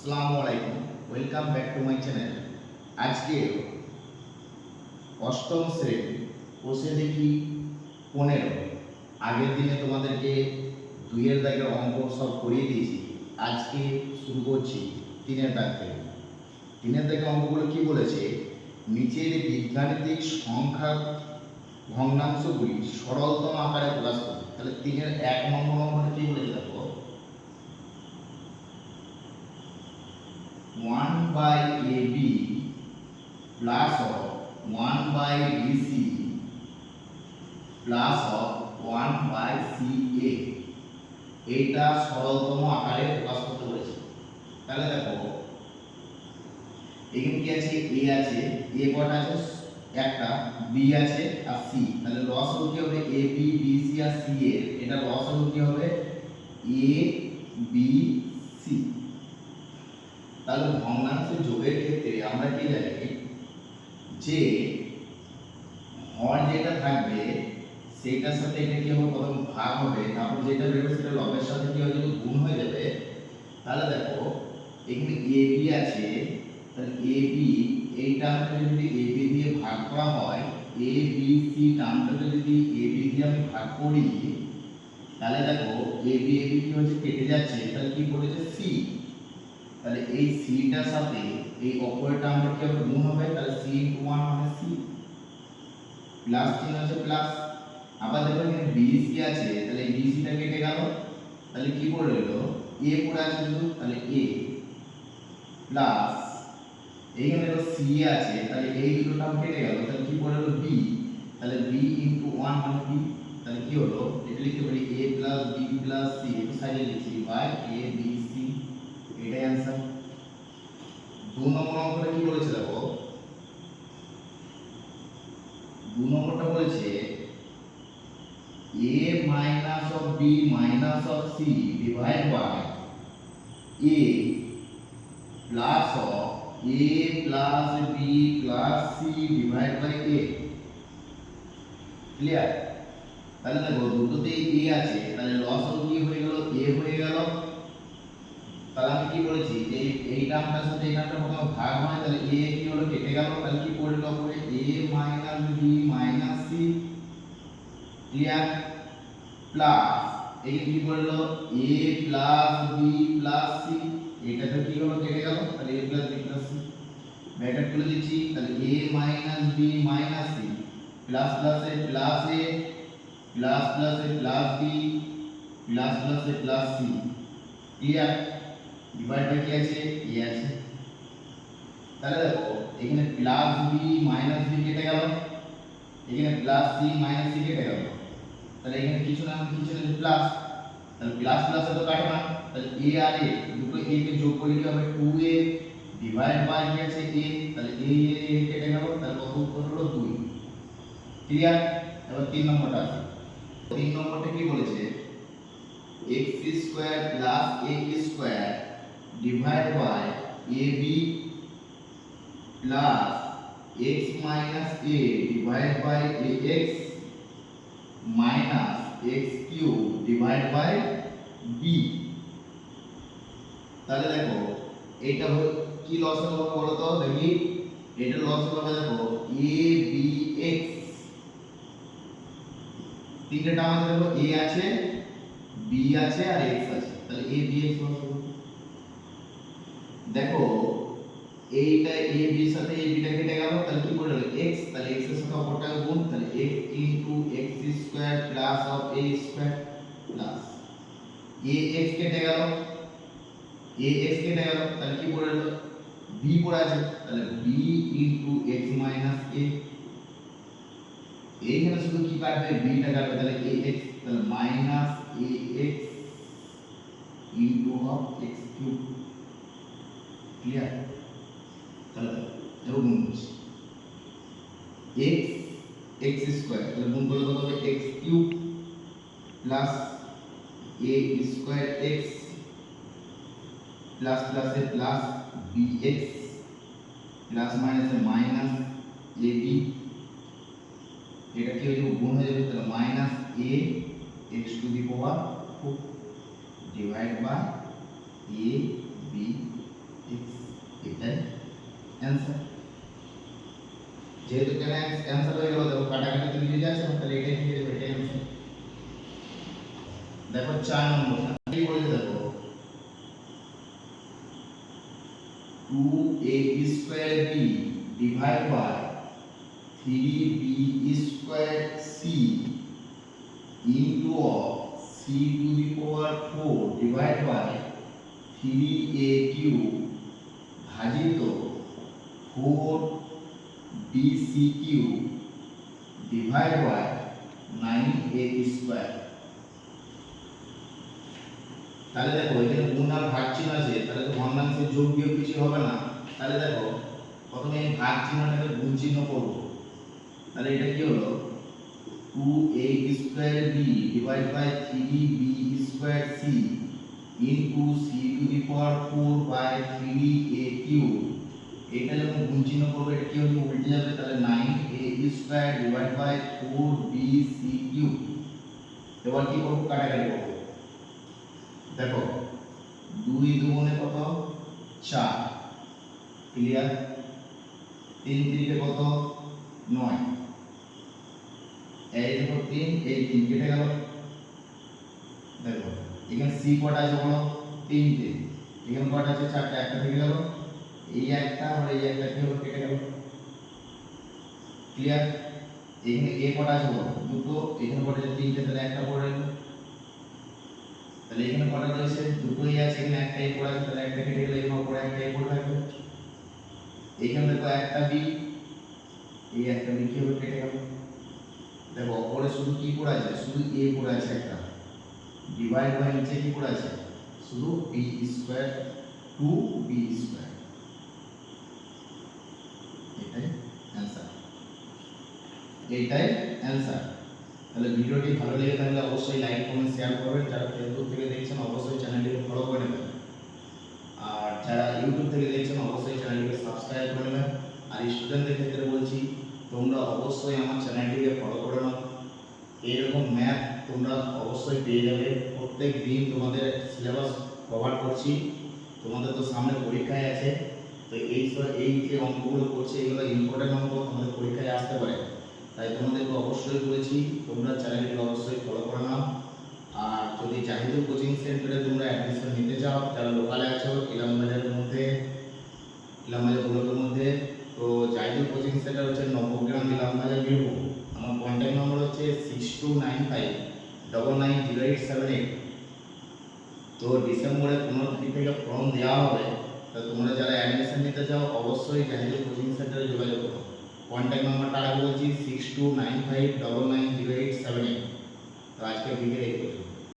আসসালামু আলাইকুম। Welcome back to my channel আজকে অষ্টম শ্রেণি বসে দেখি পনেরো। আগের দিনে তোমাদেরকে দুইয়ের দাগের অঙ্ক সব করিয়ে দিয়েছি। আজকে শুরু করছি তিনের দাগ থেকে। তিনের দাগের অঙ্কগুলো কি বলেছে? নিচের বীজগাণিতিক সংখ্যা ভগ্নাংশগুলি সরলতম আকারে প্রকাশ করতে তাহলে তিনের এক নম্বর অঙ্কটা কি বলেছে দেখো? One by A B plus of one by B C plus of one by C A এইটা সরলতম আকারে প্রকাশ করতে বলেছে। তাহলে দেখো, এখানে কি আছে? এ আছে। এ কটা আছে? একটা। বি আছে আর সি তাহলে লস কি হবে? এ বি বি সি আর সি এ এটা লস কি হবে? এ বি সি তাহলে ভগ্নাংশের যোগের ক্ষেত্রে আমরা কি জানি যে হর যেটা থাকবে সেটার সাথে এটা কি হবে? প্রথম ভাগ হবে, তারপর যেটা বেরোবে সেটা লবের সাথে কি হয়ে যদি গুণ হয়ে যাবে, তাহলে দেখো, এখানে এ বি আছে, তাহলে এ বি এই টার্মটাকে যদি এ বি দিয়ে ভাগ করা হয় এ বি সি টার্মটাকে যদি এ বি দিয়ে আমি ভাগ করি, তাহলে দেখো এ বি এ বি কি হচ্ছে? কেটে যাচ্ছে, তাহলে কি পড়েছে সি তাহলে এই সিটার সাথে এই অপরের টার্মটা কি হবে? গুণ হবে? তাহলে সি ইনটু ওয়ান মানে সি প্লাস চিহ্ন আছে প্লাস আবার দেখো এখানে বিসি আছে, তাহলে এই বিসিটা কেটে গেল। তাহলে কি পড়ে রইল এ পড়ে আছে শুধু, তাহলে এ প্লাস এইখানে দেখো সি আছে, তাহলে এই দুটো টার্ম কেটে গেল। তাহলে কি পড়ে রইল বি তাহলে বি ইনটু ওয়ান মানে বি তাহলে কি হলো? এটা লিখতে পারি A plus B plus C একটু সাইডে লিখছি। বাই এ বি এটাই অ্যান্সার দু নম্বর অঙ্কটা কি বলেছে দেখো? দু নম্বরটা বলেছে a minus of b minus of c divided by a plus of a plus b plus c divided by a. Clear তাহলে দেখো দুটোতেই a আছে, তাহলে লস কি হয়ে গেল? A হয়ে গেল। তাহলে আমি কি বলেছি যে, এই এই টার্মটার সাথে এই টার্মটা প্রথমে ভাগ হয়, তাহলে a কি হলো? কেটে গেল, তাহলে কি পড়ল পড়ে a minus b minus c clear plus এই কি পড়ল a plus b plus c এটা তো কি হলো? কেটে গেল, তাহলে a plus b plus c bracket খুলে দিচ্ছি, তাহলে a minus b minus c plus plus A plus a plus plus A plus b plus plus A plus c clear divide by কি আছে এ আছে তাহলে দেখো এখানে প্লাস বি মাইনাস বি কেটে গেল এখানে প্লাস সি মাইনাস সি কেটে গেল তাহলে এখানে কিছু না কিছু না প্লাস তাহলে প্লাস প্লাস তো কাটে না তাহলে এ আর এ দুটো এ কে যোগ করলে কি হবে 2a ডিভাইড বাই কি আছে a তাহলে a এ কেটে গেল তাহলে কত উত্তর হলো 2 ক্লিয়ার এবার তিন নম্বরটা আছে তিন নম্বরটা কি বলেছে x square plus a square divide by ab plus x minus a divide by ax minus x cube divide by b. তাহলে দেখো, এটা কি লস হবে বলো তো? দেখি। এটা লস হবে দেখো, a b x তিনটে টার্ম আছে দেখো, a আছে, b আছে আর x আছে। তাহলে a b x লস দেখো এইটা a, b এর সাথে a, b টা কেটে গেল তাহলে কি পড়ে গেল x তাহলে x এর সাথে অপরটা গুণ তাহলে x into x square plus of a square plus a x কেটে গেল a x কেটে গেল তাহলে কি পড়ে গেল b পড়ে আছে তাহলে b into x minus a এইখানে শুধু কি কাটবে b টা কাটবে তাহলে a x তাহলে minus a x into of x cube clear তাহলে এবার গুণ করছি x x স্কয়ার তাহলে গুণ করলে কত হবে x cube plus a square x plus plus A plus bx plus minus A minus ab এটা কি হয়ে যাবে গুণ হয়ে যাবে তাহলে minus a x to the power 4 divide by a b answer যেহেতু কেন অ্যান্সার হয়ে গেল দেখো কাটাকাটি তো মিলে যাচ্ছে না, তাহলে এটাই থেকে যাবে এটাই অ্যান্সার দেখো চার নম্বরটা কি বলেছে দেখো two A square B divide by three B square C into of C to the power four divide by three A cube ভাজিত four B C cube divide by nine A square তাহলে দেখো, এখানে গুণ আর ভাগ চিহ্ন আছে, তাহলে তো ভগ্নাংশের যোগ বিয়োগ কিছু হবে না। তাহলে দেখো, প্রথমে এই ভাগ চিহ্নটাকে গুণ চিহ্ন করব। তাহলে এটা কি হলো? Two A square B divide by three B square C into C to the power four by three A cube এটা যখন গুণ চিহ্ন করব, এটা কি হবে উল্টে যাবে, তাহলে nine A square divide by four B C cube এবার কি করব? কাটাকাটি করব। দেখো, দুই দুগুণে কত? চার। ক্লিয়ার তিন তিরিকে কত? নয়। এই দেখো তিন, এই তিন কেটে গেল। দেখো। এখানে সি কটা আছে বলো, তিনটে। এখানে কটা আছে চারটা, একটা থেকে গেল। এই একটা আর এই একটা কি হলো কেটে গেল। ক্লিয়ার এখানে এ কটা আছে বলো, দুটো, এখানে কটা আছে তিনটে, তাহলে একটা পড়ে গেল। তাহলে এখানে কটা রয়েছে দুটোই আছে, এখানে একটাই পড়ে আছে, তাহলে একটা কেটে গেলে এখানে পড়ে একটাই পড়ে থাকবে। এখানে দেখো একটা বি এই একটা বি কি হবে, কেটে গেল। দেখো, অপরে শুধু কি পড়ে আছে? শুধু এ পড়ে আছে একটা। ডিভাইড বাই নিচে কি পড়ে আছে? শুধু B square two B square এটাই এইটাই অ্যান্সার তাহলে ভিডিওটি ভালো লেগে থাকলে অবশ্যই লাইক কমেন্ট শেয়ার করবেন। যারা ফেসবুক থেকে দেখছেন অবশ্যই চ্যানেলটিকে ফলো করে নেবেন আর যারা ইউটিউব থেকে দেখছেন অবশ্যই চ্যানেলটিকে সাবস্ক্রাইব করে নেবেন আর স্টুডেন্টদের ক্ষেত্রে বলছি তোমরা অবশ্যই আমার চ্যানেলটিকে ফলো করে নাও এইরকম ম্যাথ তোমরা অবশ্যই পেয়ে যাবে। প্রত্যেক দিন তোমাদের সিলেবাস কভার করছি। তোমাদের তো সামনে পরীক্ষায় আছে। তো এই এই যে অঙ্কগুলো করছে, এগুলো ইম্পর্টেন্ট অঙ্ক তোমাদের পরীক্ষায় আসতে পারে। তাই তোমাদেরকে অবশ্যই বলেছি, তোমরা চ্যানেলটিকে অবশ্যই ফলো করে নাও। আর যদি জাহিদুল কোচিং সেন্টারে তোমরা অ্যাডমিশন নিতে চাও, যারা লোকালে আছো, ইলামবাজারের মধ্যে, ইলামবাজার ব্লকের মধ্যে, তো জাহিদুল কোচিং সেন্টার হচ্ছে নবগ্রাম, ইলামবাজার, বীরভূম। আমার কন্ট্যাক্ট নম্বর হচ্ছে six two nine five double nine zero eight seven eight তো ডিসেম্বরে পনেরো তারিখ থেকে ফর্ম দেওয়া হবে তো তোমরা যারা অ্যাডমিশন নিতে চাও অবশ্যই জাহিদুল কোচিং সেন্টারে যোগাযোগ করো কন্ট্যাক্ট নাম্বারটা আগে বলছি six two nine five double nine zero eight seven eight তো আজকে ভিডিও এই পর্যন্ত